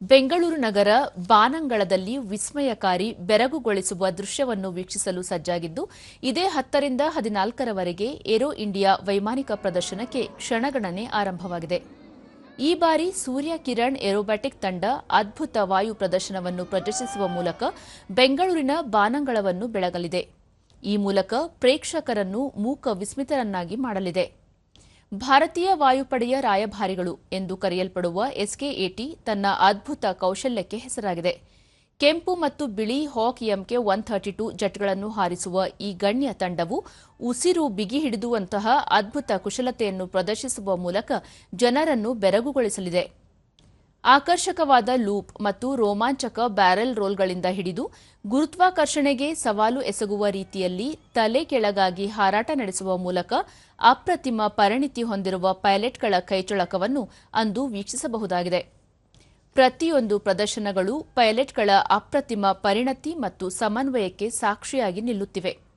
ಬೆಂಗಳೂರು ನಗರ ಬಾನಂಗಳದಲ್ಲಿ ವಿಸ್ಮಯಕಾರಿ ಬೆರಗುಗೊಳಿಸುವ ದೃಶ್ಯವನ್ನು ವೀಕ್ಷಿಸಲು ಸಜ್ಜಾಗಿದ್ದು, ಇದೇ ಹತ್ತರಿಂದ ಹದಿನಾಲ್ಕರವರೆಗೆ ಏರೋ ಇಂಡಿಯಾ ವೈಮಾನಿಕ ಪ್ರದರ್ಶನಕ್ಕೆ ಕ್ಷಣಗಣನೆ ಆರಂಭವಾಗಿದೆ. ಈ ಬಾರಿ ಸೂರ್ಯ ಕಿರಣ್ ಏರೋಬ್ಯಾಟಿಕ್ ತಂಡ ಅದ್ಭುತ ವಾಯು ಪ್ರದರ್ಶನವನ್ನು ಪ್ರದರ್ಶಿಸುವ ಮೂಲಕ ಬೆಂಗಳೂರಿನ ಬಾನಂಗಳವನ್ನು ಬೆಳಗಲಿದೆ. ಈ ಮೂಲಕ ಪ್ರೇಕ್ಷಕರನ್ನು ಮೂಕ ವಿಸ್ಮಿತರನ್ನಾಗಿ ಮಾಡಲಿದೆ. ಭಾರತೀಯ ವಾಯುಪಡೆಯ ರಾಯಭಾರಿಗಳು ಎಂದು ಕರೆಯಲ್ಪಡುವ ಎಸ್ಕೆಎಟಿ ತನ್ನ ಅದ್ಭುತ ಕೌಶಲ್ಯಕ್ಕೆ ಹೆಸರಾಗಿದೆ. ಕೆಂಪು ಮತ್ತು ಬಿಳಿ Hawk MK one thirty two ಜಟ್ಗಳನ್ನು ಹಾರಿಸುವ ಈ ಗಣ್ಯ ತಂಡವು ಉಸಿರು ಬಿಗಿ ಹಿಡಿದುವಂತಹ ಅದ್ಭುತ ಕುಶಲತೆಯನ್ನು ಪ್ರದರ್ಶಿಸುವ ಮೂಲಕ ಜನರನ್ನು ಬೆರಗುಗೊಳಿಸಲಿದೆ. ಆಕರ್ಷಕವಾದ ಲೂಪ್ ಮತ್ತು ರೋಮಾಂಚಕ ಬ್ಯಾರೆಲ್ ರೋಲ್ಗಳಿಂದ ಹಿಡಿದು ಗುರುತ್ವಾಕರ್ಷಣೆಗೆ ಸವಾಲು ಎಸಗುವ ರೀತಿಯಲ್ಲಿ ತಲೆ ಕೆಳಗಾಗಿ ಹಾರಾಟ ನಡೆಸುವ ಮೂಲಕ ಅಪ್ರತಿಮ ಪರಿಣಿತಿ ಹೊಂದಿರುವ ಪೈಲಟ್ಗಳ ಕೈಚಳಕವನ್ನು ಅಂದು ವೀಕ್ಷಿಸಬಹುದಾಗಿದೆ. ಪ್ರತಿಯೊಂದು ಪ್ರದರ್ಶನಗಳು ಪೈಲಟ್ಗಳ ಅಪ್ರತಿಮ ಪರಿಣತಿ ಮತ್ತು ಸಮನ್ವಯಕ್ಕೆ ಸಾಕ್ಷಿಯಾಗಿ ನಿಲ್ಲುತ್ತಿವೆ.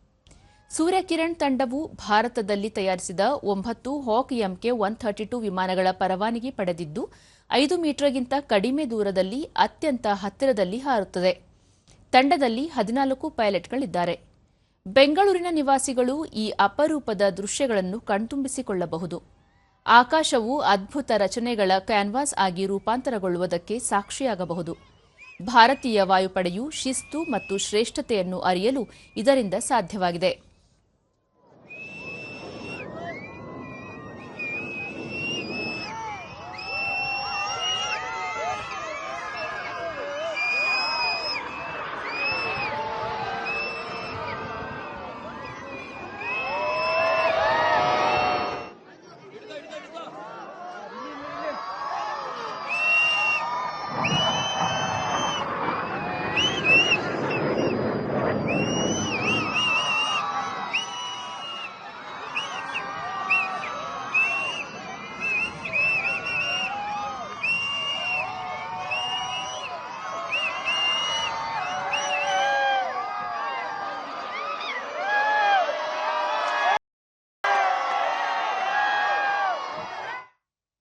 ಸೂರ್ಯಕಿರಣ್ ತಂಡವು ಭಾರತದಲ್ಲಿ ತಯಾರಿಸಿದ ಒಂಬತ್ತು ಹಾಕ್ ಎಂಕೆ ಒನ್ ಥರ್ಟಿ ಟು ವಿಮಾನಗಳ ಪರವಾನಗಿ ಪಡೆದಿದ್ದು, ಐದು ಮೀಟರ್ಗಿಂತ ಕಡಿಮೆ ದೂರದಲ್ಲಿ ಅತ್ಯಂತ ಹತ್ತಿರದಲ್ಲಿ ಹಾರುತ್ತದೆ. ತಂಡದಲ್ಲಿ ಹದಿನಾಲ್ಕು ಪೈಲಟ್ಗಳಿದ್ದಾರೆ. ಬೆಂಗಳೂರಿನ ನಿವಾಸಿಗಳು ಈ ಅಪರೂಪದ ದೃಶ್ಯಗಳನ್ನು ಕಣ್ತುಂಬಿಸಿಕೊಳ್ಳಬಹುದು. ಆಕಾಶವು ಅದ್ಭುತ ರಚನೆಗಳ ಕ್ಯಾನ್ವಾಸ್ ಆಗಿ ರೂಪಾಂತರಗೊಳ್ಳುವುದಕ್ಕೆ ಸಾಕ್ಷಿಯಾಗಬಹುದು. ಭಾರತೀಯ ವಾಯುಪಡೆಯು ಶಿಸ್ತು ಮತ್ತು ಶ್ರೇಷ್ಠತೆಯನ್ನು ಅರಿಯಲು ಇದರಿಂದ ಸಾಧ್ಯವಾಗಿದೆ.